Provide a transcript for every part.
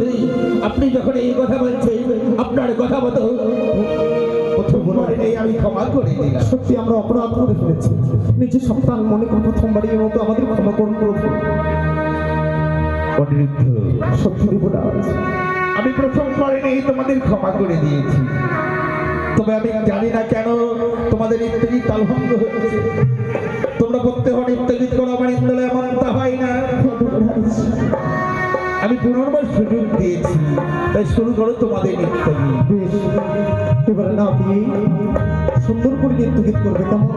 বেশ আপনি যখন এই কথা বলছেন আপনার কথা মতো আমি ক্ষমা করে দিলাম। সত্যি আমরা অপরাধ করে ফেলেছি। নিজের সন্তান মনে করে প্রথমবারই মতো আমাদের ক্ষমা করুন প্রভু। অনিরুদ্ধ সত্যি দেবরাজ আমি তোমাদের ক্ষমা করে দিয়েছি। তবে আমি জানি না কেন তোমাদের ইত্যাদি তালভঙ্গ হচ্ছে তোমরা প্রত্যেক নিত্যগীত করো আমার ইন্দলে এমন তা হয় না। আমি পুনর্বার সুযোগ দিয়েছি তাই শুরু করো তোমাদের নৃত্য এবারে না দিয়ে সুন্দর করে নৃত্য গীত করবে, কেমন?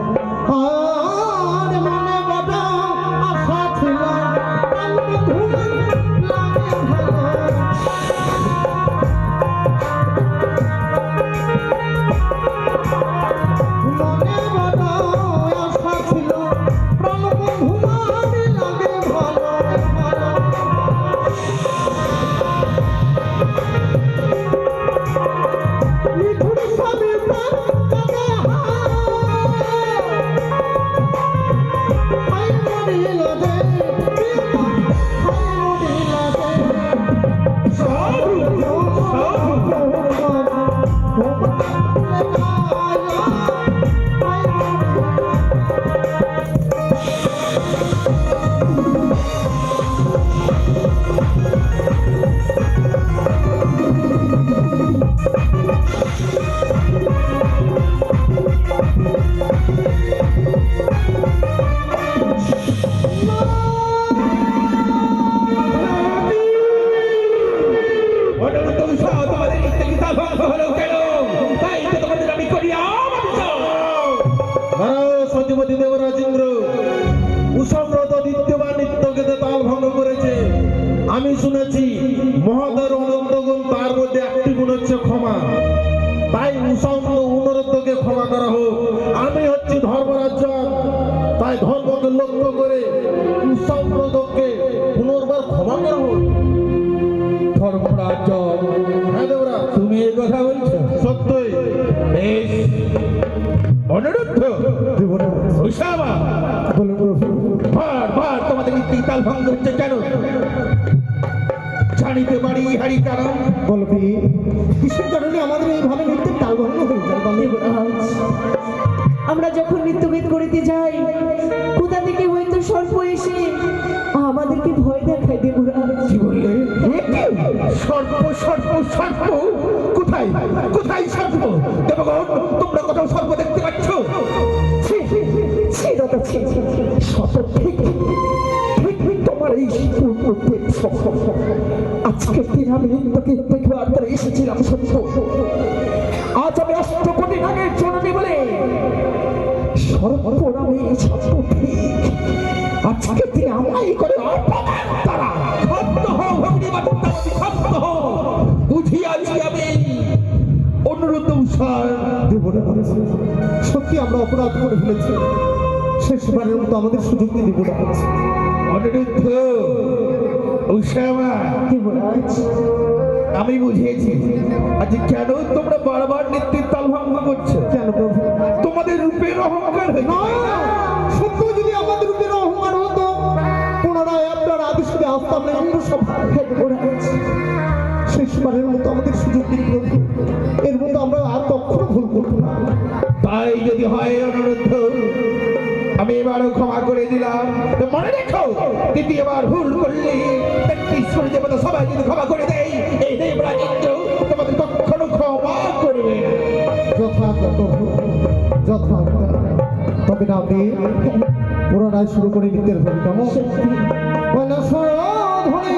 আমি শুনেছি মহাদের অনন্ত গুণ তার মধ্যে একটি গুণ হচ্ছে ক্ষমা। তাই উষান্ত অনুরোধকে ক্ষমা করা হোক। আমি হচ্ছি ধর্মরাজ্য। তাই ধর্মকে লক্ষ্য করে উষাব্রতকে পুনর্বার ক্ষমা করা হোক। ধর্মরাজ হ্যাঁ তুমি এই কথা বলছো? সত্যই। বেশ। অনুরুদ্ধ। উষাবা বার বার তোমাদের ইত্যাদি তালভঙ্গ হচ্ছে কেন? পারি হারি কারণ। বলবি কিসের কারণে আমাদের এইভাবে নৃত্যের তাল হয়ে যায়? আমরা যখন নৃত্যগীত করিতে যাই কোথা থেকে হয়তো সর্প এসে আমাদেরকে ভয় দেখায় দেবরাজ কি বললে? সর্প সর্প সর্প? কোথায়? কোথায় সর্প? দেবগণ তোমরা কোথাও সর্প দেখতে পাচ্ছ? ঠিক ঠিক ঠিক তোমার এই পূর্বতে আজকে দিন আমি তোকে দেখবার পরে এসেছিলাম সত্য। আজ আমি অষ্ট কোটি নাগের জননী বলে সর্বনামে সত্য ঠিক। আজকে দিন আমায় করে অপমান তারা। ক্ষান্ত হও, ভগ্নী বার্তা ক্ষান্ত হও। বুঝিয়াছি আমি মনে পড়েছে সত্যি আমরা অপরাধ করে ফেলেছি। শেষবারের মতো আমাদের সুযোগ দিয়ে দিব অনিরুদ্ধ উষামা দেবরাজ আমি বুঝিয়েছি। আজ কেন তোমরা বারবার নিত্যের তাল ভঙ্গ করছ? কেন তোমাদের রূপের অহংকার সত্য যদি আমাদের উপরে অহংকার হতো পুনরায় আপনার আদেশে আসতাম না সভা দেবরাজ শেষবারের মতো আমাদের সুযোগ দিন প্রভু। এর মতো আমরা আর কখনো ভুল করব না। তাই যদি হয় অনুরোধ আমি এবারও ক্ষমা করে দিলাম। তো মনে রেখো দ্বিতীয়বার ভুল করলে করে সবাই যদি ক্ষমা করে দেয় এই তোমাদের কখনো ক্ষমা করবে না। যথার্থ প্রভু যথার্থ তবে না আপনি পুনরায় শুরু করে নিতে হবে কেমন? ধরে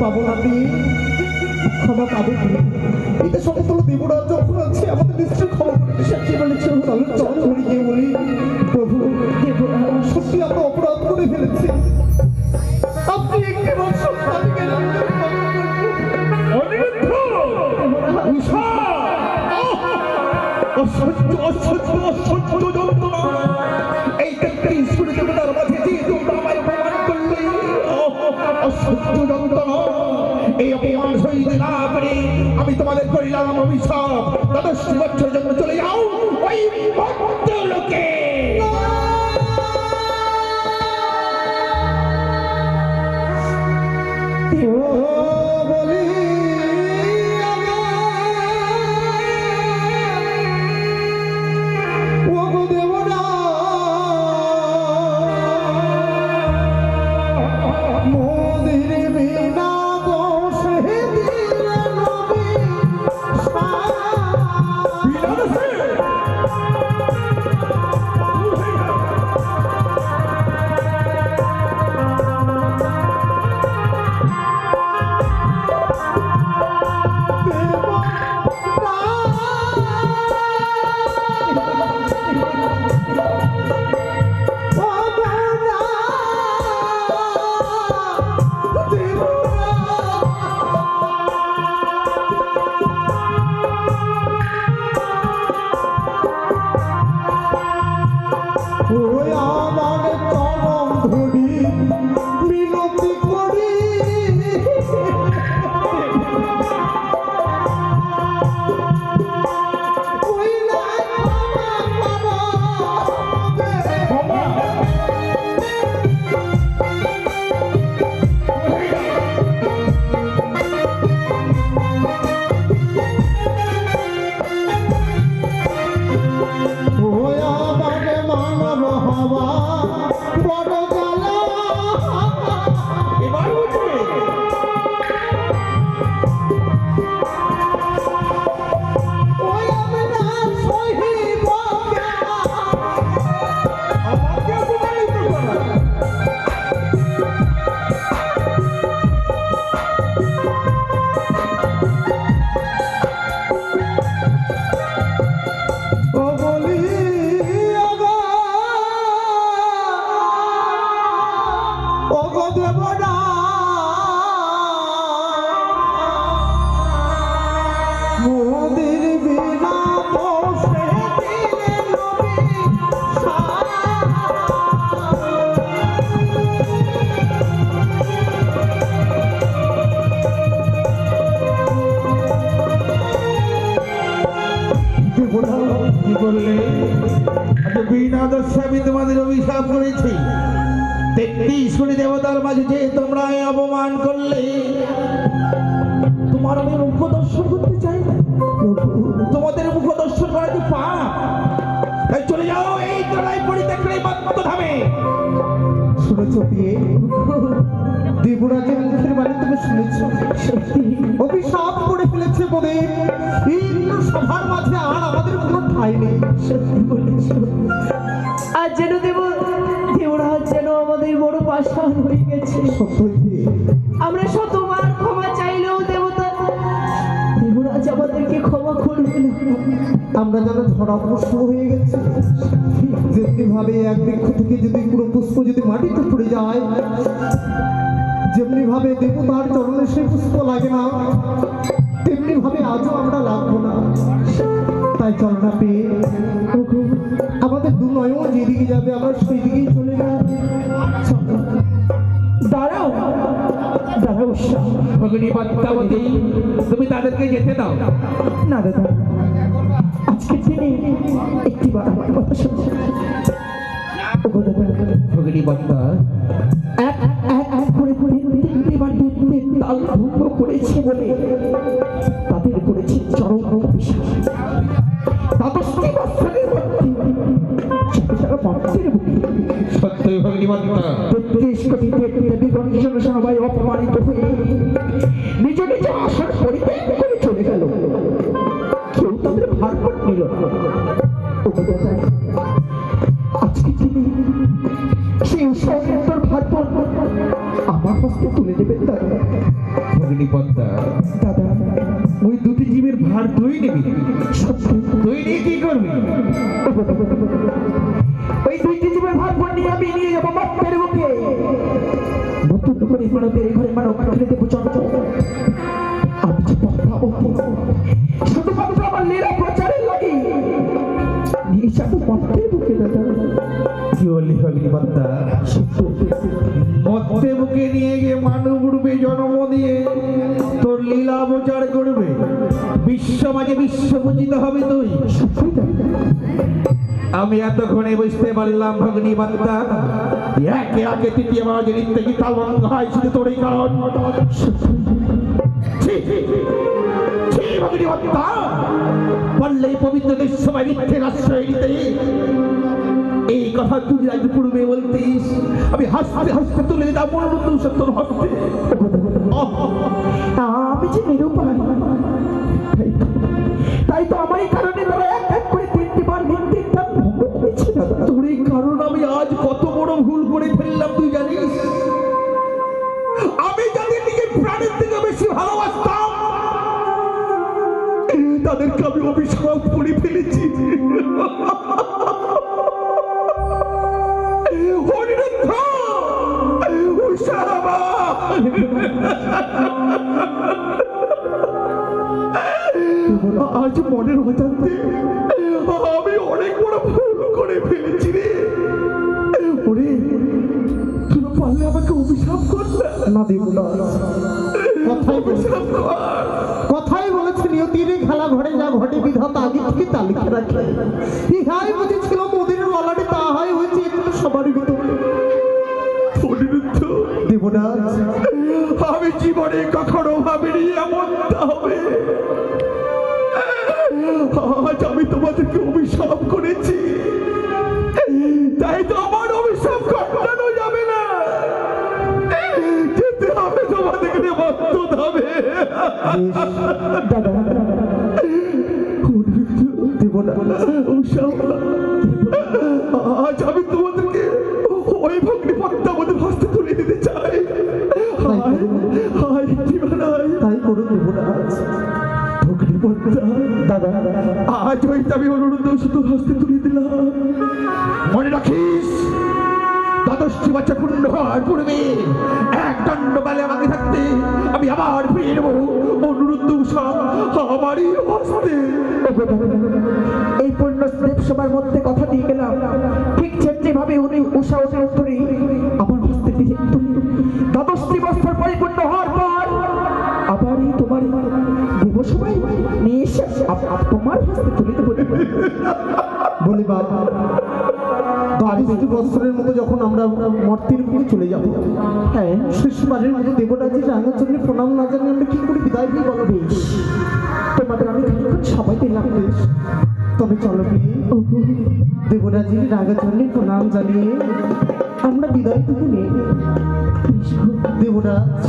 পাবো না দি ক্ষমা পাবে কি? এটা সমস্ত দেবরাজ যখন আছে আমাদের নিশ্চয়ই ক্ষমা করবে সত্যি বলেছ চল ধরে গিয়ে বলি প্রভু সত্যি আমরা অপরাধ করে ফেলেছি। আপনি একটি বছর অসহ্য অসহ্য অসহ্য যন্ত্রণা। এই তেত্রিশ কোটি দেবতার মাঝে যে তোমরা আমায় অপমান করলে অসহ্য অপমান না পারি। আমি তোমাদের করিলাম অভিশাপ। দ্বাদশ বছর জন্য চলে যাও। ওই ভদ্রলোকে মুখ দর্শন করতে চাই তোমাদের মুখ দর্শন করা কি পাপ? তাই চলে যাও এই তলায় পরিত্যাগ এই মত্ত ধামে। শুনেছ বিয়ে দেবরাজের মুখের বাণী তুমি শুনেছ? অভিশাপ করে ফেলেছে বলে ইন্দ্র সভার মাঝে আর আমাদের কোনো ঠাই নেই। আর যেন দেব দেবরাজ যেন আমাদের বড় পাশান হয়ে গেছে। আমরা শতবার আমরা যেন ধরাগ্রস্ত হয়ে গেছি। যেমনি ভাবে এক বৃক্ষ থেকে যদি পুরো পুষ্প যদি মাটিতে পড়ে যায় যেমনি ভাবে দেবতার চরণে সেই পুষ্প লাগে না তেমনি ভাবে আজও আমরা লাগবো না। তাই চলনা পেয়ে আমাদের দু নয়ও যেদিকে যাবে আমরা সেই দিকেই চলে যাব। দাঁড়াও। দাঁড়াও। ভগিনী তুমি তাদেরকে যেতে দাও। না দাদা। আজকের দিনে একটি বার আমার কথা দাদা ভগিনী পদ্মা এক এক এক করে করে তিনটি বার তাল ভঙ্গ করেছে বলে তাদের করেছে চরম অভিশাপ দ্বাদশটি বৎসরের মধ্যে যারা ভক্তের সত্যই ভগিনী পদ্মা তেত্রিশ কোটি দেবীগণ সবাই অপমানিত হয়ে নিজ নিজ আসন নিবি সত্যি? নিয়ে কি করবি? বিশ্ব মাঝে বিশ্ব পূজিত হবে তুই। আমি এতক্ষণে বুঝতে পারলাম, ভগিনী বার্তা একে একে তৃতীয় বাজে নিত্য কি তালবন্ধ হয়, শুধু তোর এই কারণ বললে পবিত্র সবাই মিথ্যের আশ্রয় নিতে। এই কথা তুই আজ পূর্বে বলতিস। আমি হাসতে হাসতে তুলে দিতাম মনোরঞ্জন সত্যর হস্তে। আমি যে নিরুপায় এই কারণে তারা এক কারণ আমি আজ কত বড় ভুল করে ফেললাম, তুই জানিস? আমি যাদের নিজের প্রাণের থেকে বেশি ভালোবাসতাম, তাদেরকে আমি অভিশাপ করে ফেলেছি! আজ মনের অজান্তে আমি অনেক বড় ভুল করে ফেলেছি রে। ওরে তুই পারলে আমাকে অভিশাপ কর না। দেব না কথাই অভিশাপ কর। কথাই বলেছে নিয়তির খেলা ঘরে যা ঘটে বিধাতা আগে থেকে তালিকা রাখে। ইহাই অভিশাপ করেছি। তাই তো আমার অভিশাপ কাটানো যাবে না। যেতে হবে তোমাদের বাধ্য হবে। দাদা আজ হইতে আমি অনুরোধ শুধু হস্তে তুলে দিলাম। মনে রাখিস? দ্বাদশটি বছর পূর্ণ হওয়ার পূর্বে এক দণ্ড বেলে আমাকে থাকতে আমি আবার ফিরে নেব। উষা আমারই হস্তে। এই পূর্ণ দেব সবার মধ্যে কথা দিয়ে গেলাম। ঠিক যেমনি ভাবে উনি উষা উষা উত্তরে বলি বাবা দ্বাদশটি বৎসরের মতো যখন আমরা মর্তির মুখে চলে যাব হ্যাঁ শেষবারের মতো দেবরাজের রাঙার জন্য প্রণাম না জানি আমরা কি করে বিদায় দিয়ে বলো বেশ? তোমাদের আমি সময় দিলাম বেশ। তবে চলো দেবরাজের রাঙার জন্য প্রণাম জানিয়ে আমরা বিদায়টুকু নিই। দেবরাজ,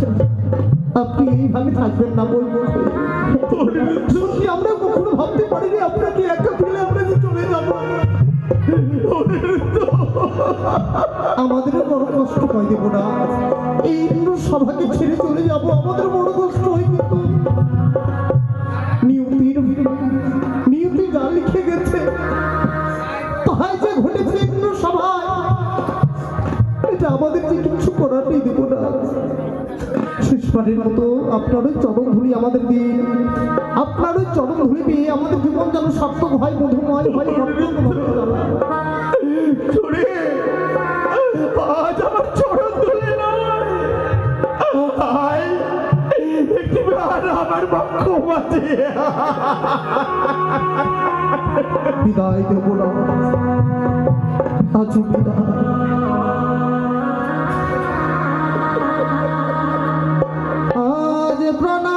আপনি এইভাবে থাকবেন না বলব। আমাদেরও বড় কষ্ট হয় দেবরাজ এই ইন্দ্র সভাকে ছেড়ে চলে যাব, আমাদের বড় কষ্ট হয় কিন্তু নিয়তির নিয়তি যা লিখে গেছে তাই যে ঘটেছে ইন্দ্র সভায়, এটা আমাদের যে কিছু করার নেই দেবরাজ শেষবারের মতো আপনার চরণ ধুলি আমাদের দিন, আপনার ওই চরণ ধুলি দিয়ে আমাদের জীবন যেন সার্থক হয়, মধুময় হয় আমার মাঝে বিদায় দেব না। আজ বিদায়। আজ প্রণাম।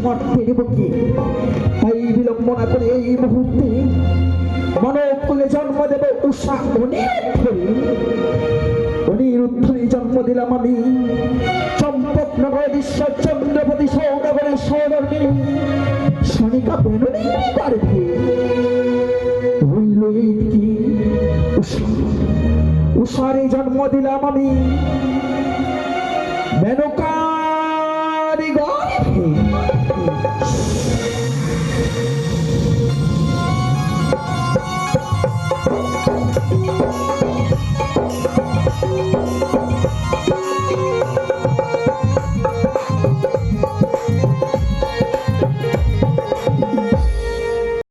এসেছি মর্তের বুকে তাই বিলম্ব করে এই মুহূর্তে মনকুলে জন্ম দেবে উষা অনিরুদ্ধে অনিরুদ্ধে জন্ম দিলাম আমি। কি উষারে জন্ম দিলাম আমি।